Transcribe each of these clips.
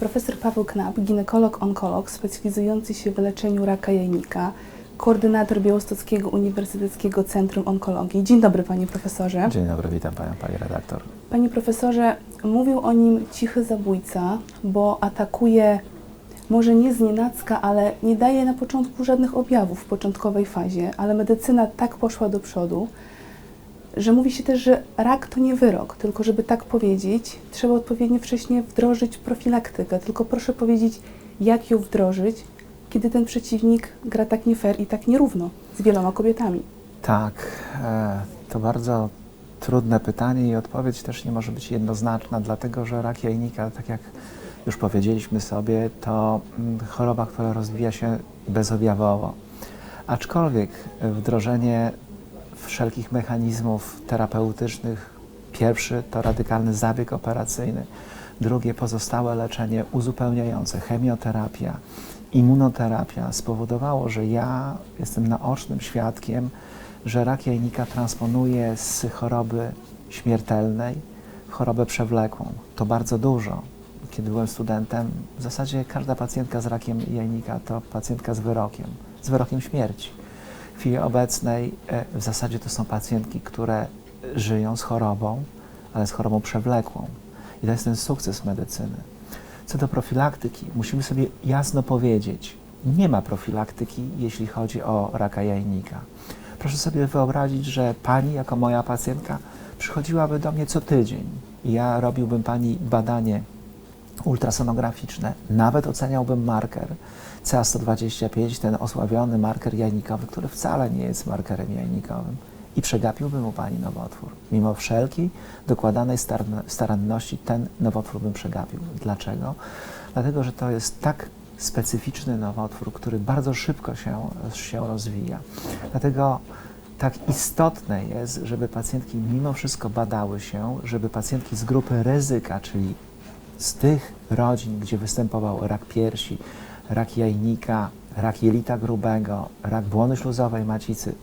Profesor Paweł Knap, ginekolog-onkolog specjalizujący się w leczeniu raka jajnika, koordynator Białostockiego Uniwersyteckiego Centrum Onkologii. Dzień dobry panie profesorze. Dzień dobry, witam panią, pani redaktor. Panie profesorze, mówił o nim cichy zabójca, bo atakuje może nie z nienacka, ale nie daje na początku żadnych objawów w początkowej fazie, ale medycyna tak poszła do przodu, że mówi się też, że rak to nie wyrok, tylko żeby tak powiedzieć, trzeba odpowiednio wcześnie wdrożyć profilaktykę. Tylko proszę powiedzieć, jak ją wdrożyć, kiedy ten przeciwnik gra tak nie fair i tak nierówno z wieloma kobietami. Tak, e, to bardzo trudne pytanie i odpowiedź też nie może być jednoznaczna, dlatego że rak jajnika, tak jak już powiedzieliśmy sobie, to mm, choroba, która rozwija się bezobjawowo. Aczkolwiek wdrożenie wszelkich mechanizmów terapeutycznych, pierwszy to radykalny zabieg operacyjny, drugie pozostałe leczenie uzupełniające, chemioterapia, immunoterapia spowodowało, że ja jestem naocznym świadkiem, że rak jajnika transponuje z choroby śmiertelnej w chorobę przewlekłą. To bardzo dużo. Kiedy byłem studentem, w zasadzie każda pacjentka z rakiem jajnika to pacjentka z wyrokiem, z wyrokiem śmierci. W chwili obecnej e, w zasadzie to są pacjentki, które żyją z chorobą, ale z chorobą przewlekłą. I to jest ten sukces medycyny. Co do profilaktyki, musimy sobie jasno powiedzieć, nie ma profilaktyki, jeśli chodzi o raka jajnika. Proszę sobie wyobrazić, że pani, jako moja pacjentka, przychodziłaby do mnie co tydzień i ja robiłbym pani badanie ultrasonograficzne, nawet oceniałbym marker CA125, ten osławiony marker jajnikowy, który wcale nie jest markerem jajnikowym i przegapiłbym u pani nowotwór. Mimo wszelkiej dokładanej staranności ten nowotwór bym przegapił. Dlaczego? Dlatego, że to jest tak specyficzny nowotwór, który bardzo szybko się, się rozwija. Dlatego tak istotne jest, żeby pacjentki mimo wszystko badały się, żeby pacjentki z grupy ryzyka, czyli z tych rodzin, gdzie występował rak piersi, rak jajnika, rak jelita grubego, rak błony śluzowej macicy,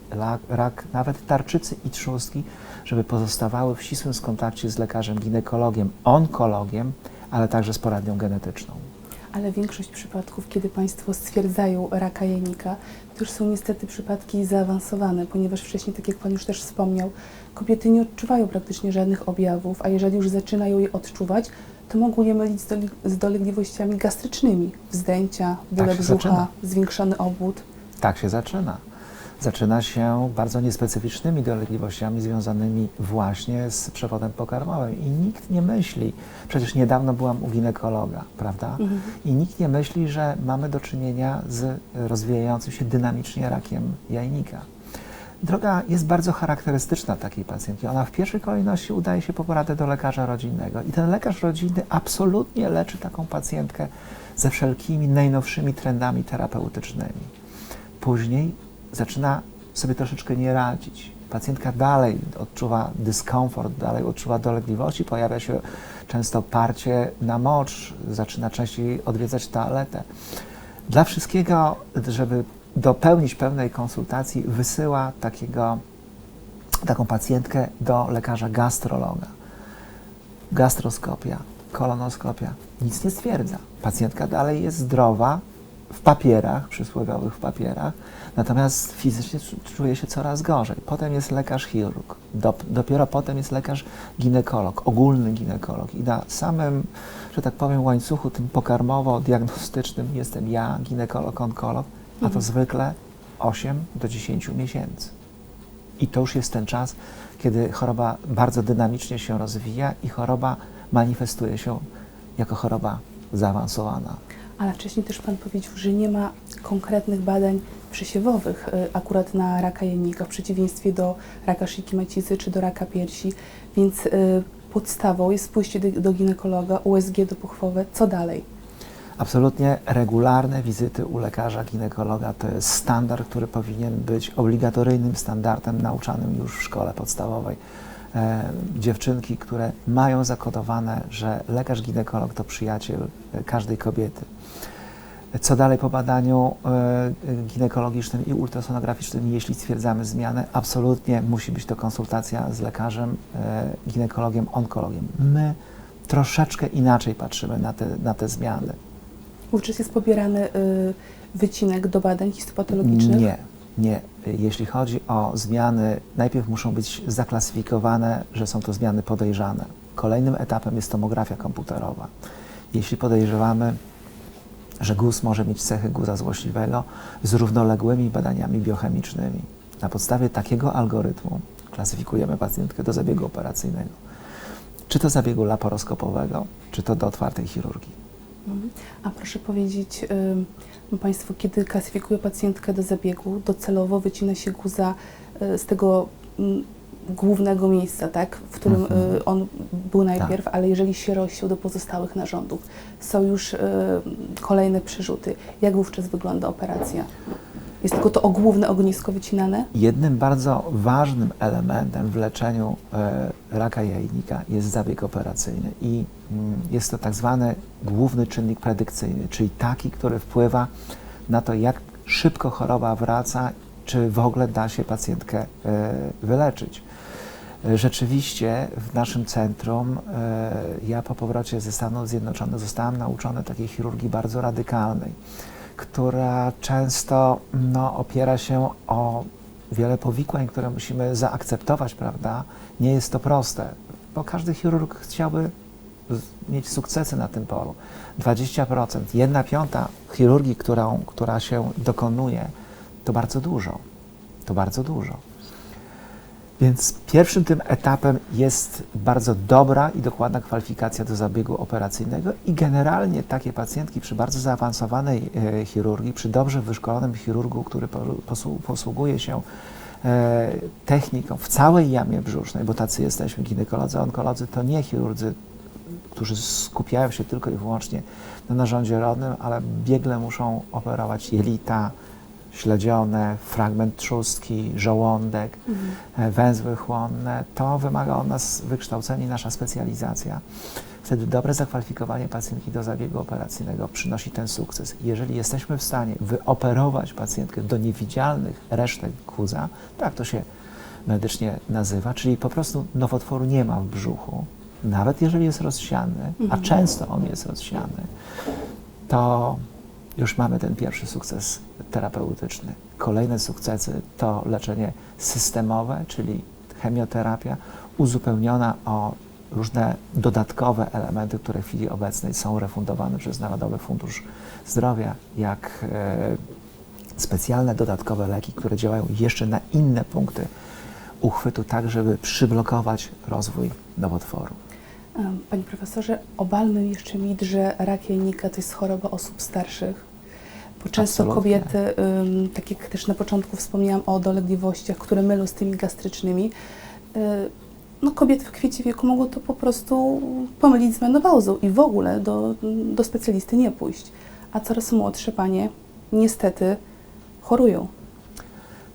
rak, nawet tarczycy i trzustki, żeby pozostawały w ścisłym kontakcie z lekarzem ginekologiem, onkologiem, ale także z poradnią genetyczną. Ale większość przypadków, kiedy Państwo stwierdzają raka jajnika, to już są niestety przypadki zaawansowane, ponieważ wcześniej, tak jak Pan już też wspomniał, kobiety nie odczuwają praktycznie żadnych objawów, a jeżeli już zaczynają je odczuwać, to mogą je mylić z, dole z dolegliwościami gastrycznymi, wzdęcia, bóle Tak brzucha, zaczyna. zwiększony obwód. Tak się zaczyna. Zaczyna się bardzo niespecyficznymi dolegliwościami związanymi właśnie z przewodem pokarmowym. I nikt nie myśli, przecież niedawno byłam u ginekologa, prawda? Mhm. I nikt nie myśli, że mamy do czynienia z rozwijającym się dynamicznie rakiem jajnika. Droga jest bardzo charakterystyczna takiej pacjentki. Ona w pierwszej kolejności udaje się po poradę do lekarza rodzinnego i ten lekarz rodzinny absolutnie leczy taką pacjentkę ze wszelkimi najnowszymi trendami terapeutycznymi. Później zaczyna sobie troszeczkę nie radzić. Pacjentka dalej odczuwa dyskomfort, dalej odczuwa dolegliwości, pojawia się często parcie na mocz, zaczyna częściej odwiedzać toaletę. Dla wszystkiego, żeby dopełnić pewnej konsultacji, wysyła takiego, taką pacjentkę do lekarza gastrologa. Gastroskopia, kolonoskopia, nic nie stwierdza. Pacjentka dalej jest zdrowa w papierach, przysłowiowych w papierach, natomiast fizycznie czuje się coraz gorzej. Potem jest lekarz chirurg, Dop dopiero potem jest lekarz ginekolog, ogólny ginekolog i na samym, że tak powiem, łańcuchu tym pokarmowo-diagnostycznym jestem ja, ginekolog, onkolog, a to zwykle 8 do 10 miesięcy. I to już jest ten czas, kiedy choroba bardzo dynamicznie się rozwija i choroba manifestuje się jako choroba zaawansowana. Ale wcześniej też Pan powiedział, że nie ma konkretnych badań przesiewowych y, akurat na raka jajnika, w przeciwieństwie do raka szyjki macicy czy do raka piersi, więc y, podstawą jest pójście do, do ginekologa, USG dopuchwowe. Co dalej? Absolutnie regularne wizyty u lekarza ginekologa to jest standard, który powinien być obligatoryjnym standardem nauczanym już w szkole podstawowej. E, dziewczynki, które mają zakodowane, że lekarz ginekolog to przyjaciel e, każdej kobiety. Co dalej po badaniu e, ginekologicznym i ultrasonograficznym, jeśli stwierdzamy zmianę, absolutnie musi być to konsultacja z lekarzem, e, ginekologiem, onkologiem. My troszeczkę inaczej patrzymy na te, na te zmiany. Wówczas jest pobierany y, wycinek do badań histopatologicznych? Nie, nie. Jeśli chodzi o zmiany, najpierw muszą być zaklasyfikowane, że są to zmiany podejrzane. Kolejnym etapem jest tomografia komputerowa. Jeśli podejrzewamy, że guz może mieć cechy guza złośliwego z równoległymi badaniami biochemicznymi, na podstawie takiego algorytmu klasyfikujemy pacjentkę do zabiegu operacyjnego. Czy to zabiegu laparoskopowego, czy to do otwartej chirurgii. A proszę powiedzieć y, Państwu, kiedy klasyfikuje pacjentkę do zabiegu, docelowo wycina się guza y, z tego mm, głównego miejsca, tak, w którym y, on był najpierw, ale jeżeli się rozsiął do pozostałych narządów, są już y, kolejne przerzuty. Jak wówczas wygląda operacja? Jest tylko to główne ognisko wycinane? Jednym bardzo ważnym elementem w leczeniu e, raka jajnika jest zabieg operacyjny i mm, jest to tak zwany główny czynnik predykcyjny, czyli taki, który wpływa na to, jak szybko choroba wraca, czy w ogóle da się pacjentkę e, wyleczyć. E, Rzeczywiście w naszym centrum, ja po powrocie ze Stanów Zjednoczonych zostałem nauczony takiej chirurgii bardzo radykalnej która często no, opiera się o wiele powikłań, które musimy zaakceptować, prawda? Nie jest to proste, bo każdy chirurg chciałby mieć sukcesy na tym polu. 20%, jedna piąta chirurgii, którą, która się dokonuje, to bardzo dużo. To bardzo dużo. Więc pierwszym tym etapem jest bardzo dobra i dokładna kwalifikacja do zabiegu operacyjnego i generalnie takie pacjentki przy bardzo zaawansowanej e, chirurgii, przy dobrze wyszkolonym chirurgu, który po- posłu- posługuje się e, techniką w całej jamie brzusznej, bo tacy jesteśmy ginekolodzy, onkolodzy, to nie chirurdzy, którzy skupiają się tylko i wyłącznie na narządzie rodnym, ale biegle muszą operować jelita, śledzione, fragment trzustki, żołądek, e, węzły chłonne, to wymaga od nas wykształcenia i nasza specjalizacja. Wtedy dobre zakwalifikowanie pacjentki do zabiegu operacyjnego przynosi ten sukces. Jeżeli jesteśmy w stanie wyoperować pacjentkę do niewidzialnych resztek guza, tak to się medycznie nazywa, czyli po prostu nowotworu nie ma w brzuchu, nawet jeżeli jest rozsiany, a Mhm. często on jest rozsiany, to już mamy ten pierwszy sukces terapeutyczny. Kolejne sukcesy to leczenie systemowe, czyli chemioterapia, uzupełniona o różne dodatkowe elementy, które w chwili obecnej są refundowane przez Narodowy Fundusz Zdrowia, jak e, specjalne dodatkowe leki, które działają jeszcze na inne punkty uchwytu, tak żeby przyblokować rozwój nowotworu. Panie profesorze, obalmy jeszcze mit, że rak jajnika to jest choroba osób starszych. Bo często Absolutnie. kobiety, tak jak też na początku wspomniałam o dolegliwościach, które mylą z tymi gastrycznymi, y, no kobiety w kwiecie wieku mogą to po prostu pomylić z menopauzą i w ogóle do, do specjalisty nie pójść. A coraz młodsze panie niestety chorują.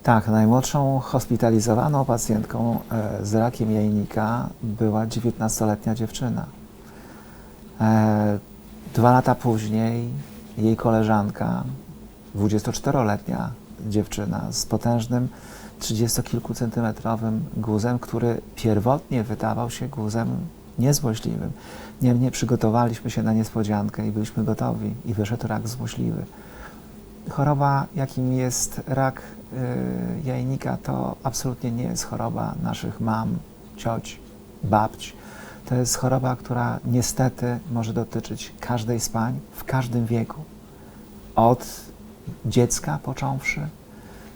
Tak, najmłodszą hospitalizowaną pacjentką e, z rakiem jajnika była 19-letnia dziewczyna. E, Dwa lata później jej koleżanka, 24-letnia dziewczyna z potężnym 30-kilkucentymetrowym guzem, który pierwotnie wydawał się guzem niezłośliwym. Niemniej przygotowaliśmy się na niespodziankę i byliśmy gotowi i wyszedł rak złośliwy choroba, jakim jest rak jajnika, to absolutnie nie jest choroba naszych mam, cioć, babć. To jest choroba, która niestety może dotyczyć każdej z pań w każdym wieku. Od dziecka począwszy,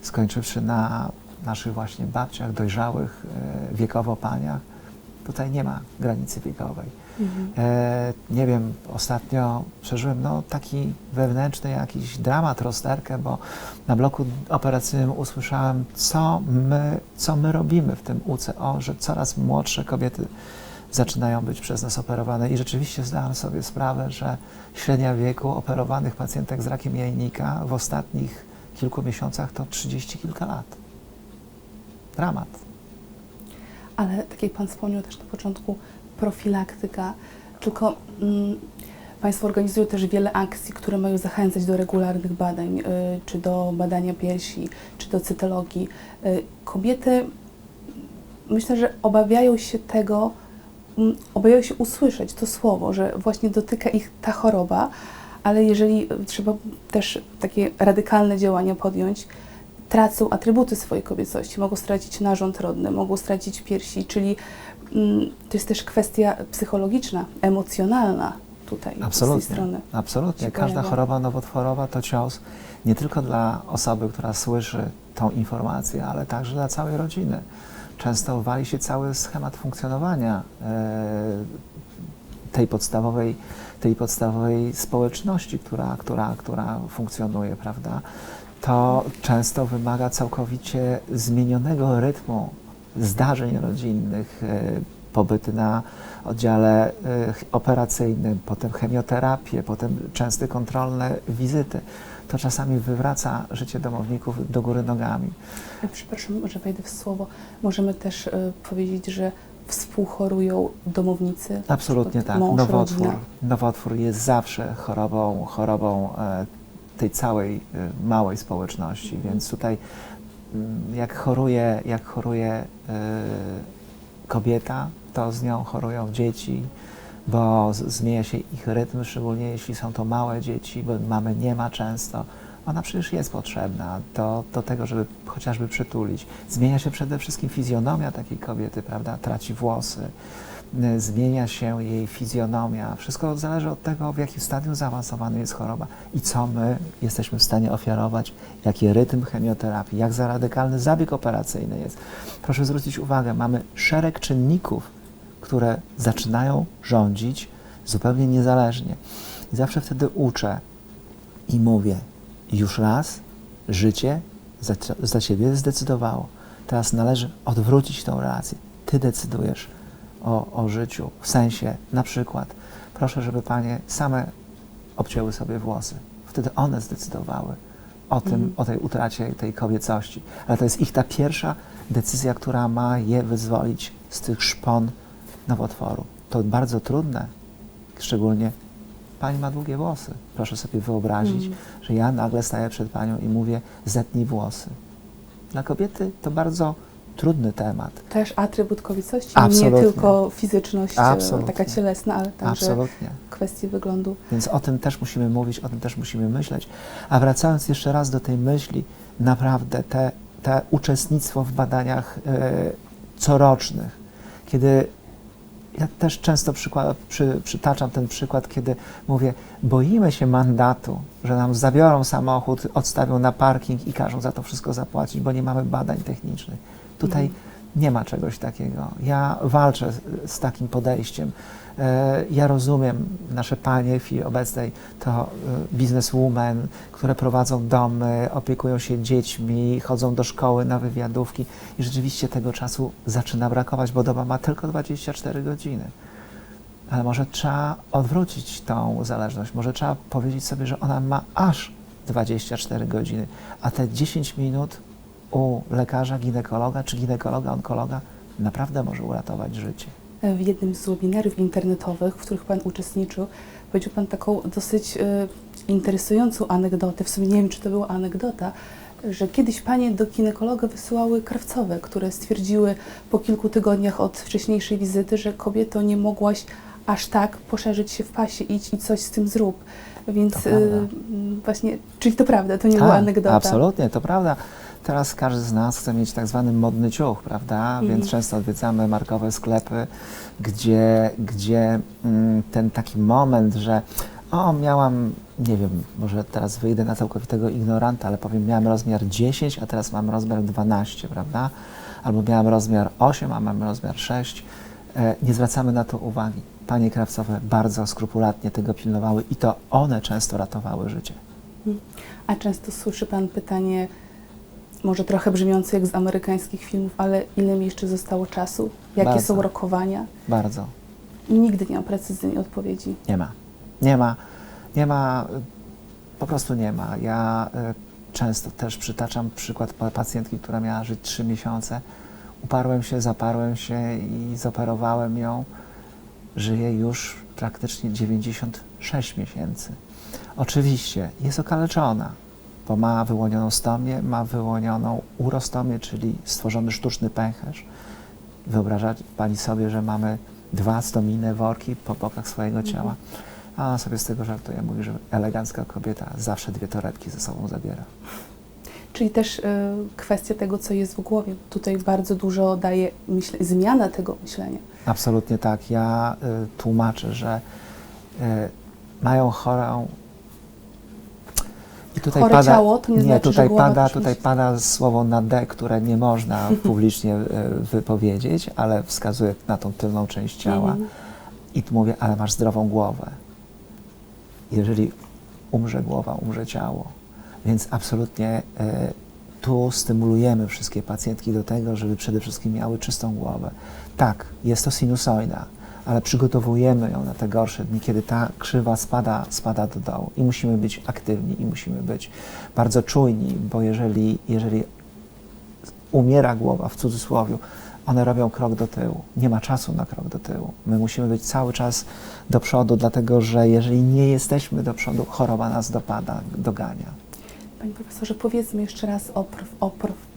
skończywszy na naszych właśnie babciach, dojrzałych y, wiekowo paniach. Tutaj nie ma granicy wiekowej. E, nie wiem, ostatnio przeżyłem no, taki wewnętrzny jakiś dramat, rozterkę, bo na bloku operacyjnym usłyszałem, co my, co my robimy w tym UCO, że coraz młodsze kobiety zaczynają być przez nas operowane i rzeczywiście zdałem sobie sprawę, że średnia wieku operowanych pacjentek z rakiem jajnika w ostatnich kilku miesiącach to 30 kilka lat. Dramat. Ale tak jak Pan wspomniał też na początku, profilaktyka, tylko mm, Państwo organizują też wiele akcji, które mają zachęcać do regularnych badań, y, czy do badania piersi, czy do cytologii. Y, kobiety myślę, że obawiają się tego, mm, obawiają się usłyszeć to słowo, że właśnie dotyka ich ta choroba, ale jeżeli trzeba też takie radykalne działania podjąć, tracą atrybuty swojej kobiecości, mogą stracić narząd rodny, mogą stracić piersi, czyli mm, to jest też kwestia psychologiczna, emocjonalna tutaj z Absolutnie. tej strony. Absolutnie. Każda pojawia. choroba nowotworowa to cios nie tylko dla osoby, która słyszy tą informację, ale także dla całej rodziny. Często wali się cały schemat funkcjonowania e, tej podstawowej, tej podstawowej społeczności, która, która, która funkcjonuje, prawda? To często wymaga całkowicie zmienionego rytmu zdarzeń rodzinnych, e, pobyty na oddziale e, operacyjnym, potem chemioterapię, potem częste kontrolne wizyty. To czasami wywraca życie domowników do góry nogami. E, Przepraszam, że wejdę w słowo. Możemy też y, powiedzieć, że współchorują domownicy. Absolutnie tak. Mąż, Nowotwór, rodzina. nowotwór jest zawsze chorobą, chorobą e, tej całej e, małej społeczności, Mhm. więc tutaj mm, jak choruje, jak choruje e, kobieta, to z nią chorują dzieci, bo zmienia się ich rytm, szczególnie jeśli są to małe dzieci, bo mamy nie ma często. Ona przecież jest potrzebna do, do tego, żeby chociażby przytulić. Zmienia się przede wszystkim fizjonomia takiej kobiety, prawda? Traci włosy, y, zmienia się jej fizjonomia. Wszystko zależy od tego, w jakim stadium zaawansowanej jest choroba i co my jesteśmy w stanie ofiarować, jaki rytm chemioterapii, jak za radykalny zabieg operacyjny jest. Proszę zwrócić uwagę, mamy szereg czynników, które zaczynają rządzić zupełnie niezależnie. I zawsze wtedy uczę i mówię, już raz życie za, za ciebie zdecydowało. Teraz należy odwrócić tą relację. Ty decydujesz o, o życiu. W sensie, na przykład, proszę, żeby panie same obcięły sobie włosy. Wtedy one zdecydowały o tym, Mhm. o tej utracie tej kobiecości. Ale to jest ich ta pierwsza decyzja, która ma je wyzwolić z tych szpon nowotworu. To bardzo trudne, szczególnie pani ma długie włosy. Proszę sobie wyobrazić, Mhm. że ja nagle staję przed panią i mówię, zetnij włosy. Dla kobiety to bardzo trudny temat. Też atrybut kobiecości, Absolutnie. nie tylko fizyczność e, Absolutnie. taka cielesna, ale także Absolutnie. kwestie wyglądu. Więc o tym też musimy mówić, o tym też musimy myśleć. A wracając jeszcze raz do tej myśli, naprawdę te, te uczestnictwo w badaniach e, corocznych, kiedy ja też często przykład, przy, przytaczam ten przykład, kiedy mówię, boimy się mandatu, że nam zabiorą samochód, odstawią na parking i każą za to wszystko zapłacić, bo nie mamy badań technicznych. Tutaj Mhm. nie ma czegoś takiego. Ja walczę z, z takim podejściem. E, Ja rozumiem nasze panie w chwili obecnej to e, bizneswomen, które prowadzą domy, opiekują się dziećmi, chodzą do szkoły na wywiadówki i rzeczywiście tego czasu zaczyna brakować, bo doba ma tylko 24 godziny. Ale może trzeba odwrócić tą zależność, może trzeba powiedzieć sobie, że ona ma aż 24 godziny, a te 10 minut u lekarza, ginekologa czy ginekologa, onkologa naprawdę może uratować życie. W jednym z webinariów internetowych, w których Pan uczestniczył, powiedział Pan taką dosyć e, interesującą anegdotę, w sumie nie wiem, czy to była anegdota, że kiedyś Panie do ginekologa wysyłały krawcowe, które stwierdziły po kilku tygodniach od wcześniejszej wizyty, że kobieto nie mogłaś aż tak poszerzyć się w pasie, idź i coś z tym zrób. Więc m, właśnie, czyli to prawda, to nie była anegdota. Tak, Absolutnie, to prawda. Teraz każdy z nas chce mieć tak zwany modny ciuch, prawda? Mhm. Więc często odwiedzamy markowe sklepy, gdzie, gdzie mm, ten taki moment, że o, miałam, nie wiem, może teraz wyjdę na całkowitego ignoranta, ale powiem, miałam rozmiar 10, a teraz mam rozmiar 12, prawda? Albo miałam rozmiar 8, a mam rozmiar 6. E, nie zwracamy na to uwagi. Panie krawcowe bardzo skrupulatnie tego pilnowały i to one często ratowały życie. A często słyszy Pan pytanie, może trochę brzmiące jak z amerykańskich filmów, ale ile mi jeszcze zostało czasu? Jakie Bardzo. są rokowania? Bardzo. Nigdy nie ma precyzyjnej odpowiedzi. Nie ma. Nie ma. Nie ma. y, Po prostu nie ma. Ja y, często też przytaczam przykład pa- pacjentki, która miała żyć 3 miesiące. Uparłem się, zaparłem się i zoperowałem ją. Żyje już praktycznie 96 miesięcy. Oczywiście jest okaleczona, bo ma wyłonioną stomię, ma wyłonioną urostomię, czyli stworzony sztuczny pęcherz. Wyobraża Pani sobie, że mamy dwa stomijne worki po bokach swojego ciała. A ona sobie z tego żartuje, mówi, że elegancka kobieta zawsze dwie torebki ze sobą zabiera. Czyli też y, kwestia tego, co jest w głowie. Tutaj bardzo dużo daje myśle, zmiana tego myślenia. Absolutnie tak. Ja y, tłumaczę, że y, mają chorą. I tutaj Chore pada, ciało to nie znaczy, że tutaj głowa pada, tutaj pada słowo na D, które nie można publicznie y, wypowiedzieć, ale wskazuje na tą tylną część ciała. Mhm. I tu mówię, ale masz zdrową głowę. Jeżeli umrze głowa, umrze ciało. Więc absolutnie e, tu stymulujemy wszystkie pacjentki do tego, żeby przede wszystkim miały czystą głowę. Tak, jest to sinusoida, ale przygotowujemy ją na te gorsze dni, kiedy ta krzywa spada, spada do dołu. I musimy być aktywni, i musimy być bardzo czujni, bo jeżeli, jeżeli umiera głowa, w cudzysłowie, one robią krok do tyłu. Nie ma czasu na krok do tyłu. My musimy być cały czas do przodu, dlatego że jeżeli nie jesteśmy do przodu, choroba nas dopada, dogania. Panie profesorze, powiedzmy jeszcze raz o, o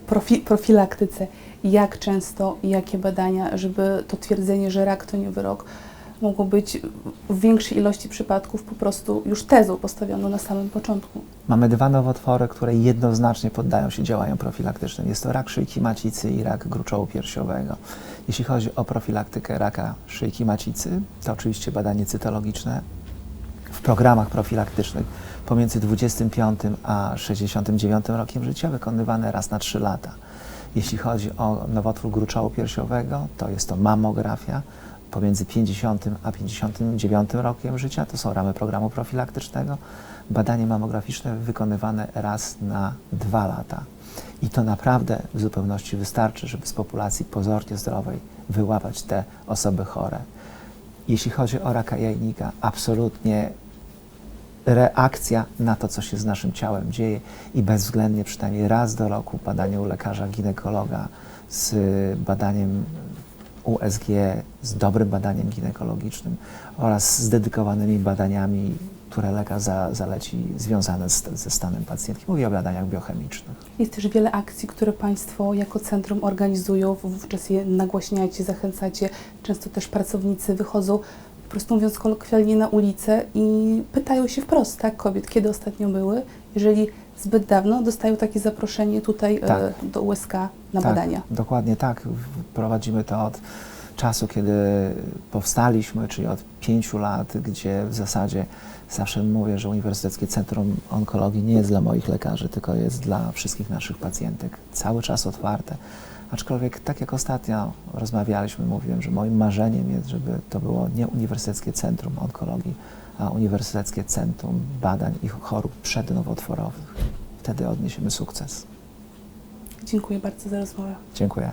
profi, profilaktyce. Jak często i jakie badania, żeby to twierdzenie, że rak to nie wyrok, mogło być w większej ilości przypadków po prostu już tezą postawioną na samym początku. Mamy dwa nowotwory, które jednoznacznie poddają się działaniom profilaktycznym. Jest to rak szyjki macicy i rak gruczołu piersiowego. Jeśli chodzi o profilaktykę raka szyjki macicy, to oczywiście badanie cytologiczne w programach profilaktycznych pomiędzy 25 a 69 rokiem życia wykonywane raz na 3 lata. Jeśli chodzi o nowotwór gruczołu piersiowego, to jest to mamografia pomiędzy 50 a 59 rokiem życia, to są ramy programu profilaktycznego. Badanie mamograficzne wykonywane raz na 2 lata. I to naprawdę w zupełności wystarczy, żeby z populacji pozornie zdrowej wyłapać te osoby chore. Jeśli chodzi o raka jajnika, absolutnie reakcja na to, co się z naszym ciałem dzieje i bezwzględnie przynajmniej raz do roku badanie u lekarza ginekologa z badaniem USG, z dobrym badaniem ginekologicznym oraz z dedykowanymi badaniami, które lekarz za, zaleci związane z, ze stanem pacjentki. Mówię o badaniach biochemicznych. Jest też wiele akcji, które Państwo jako centrum organizują, wówczas je nagłaśniacie, zachęcacie. Często też pracownicy wychodzą, po prostu mówiąc kolokwialnie, na ulicę i pytają się wprost, tak, kobiet, kiedy ostatnio były. Jeżeli zbyt dawno dostają takie zaproszenie tutaj Tak. e, do USK na tak, badania. Dokładnie tak. Prowadzimy to od czasu, kiedy powstaliśmy, czyli od pięciu lat, gdzie w zasadzie zawsze mówię, że Uniwersyteckie Centrum Onkologii nie jest dla moich lekarzy, tylko jest dla wszystkich naszych pacjentek. Cały czas otwarte. Aczkolwiek, tak jak ostatnio rozmawialiśmy, mówiłem, że moim marzeniem jest, żeby to było nie Uniwersyteckie Centrum Onkologii, a Uniwersyteckie Centrum Badań i Chorób Przednowotworowych. Wtedy odniesiemy sukces. Dziękuję bardzo za rozmowę. Dziękuję.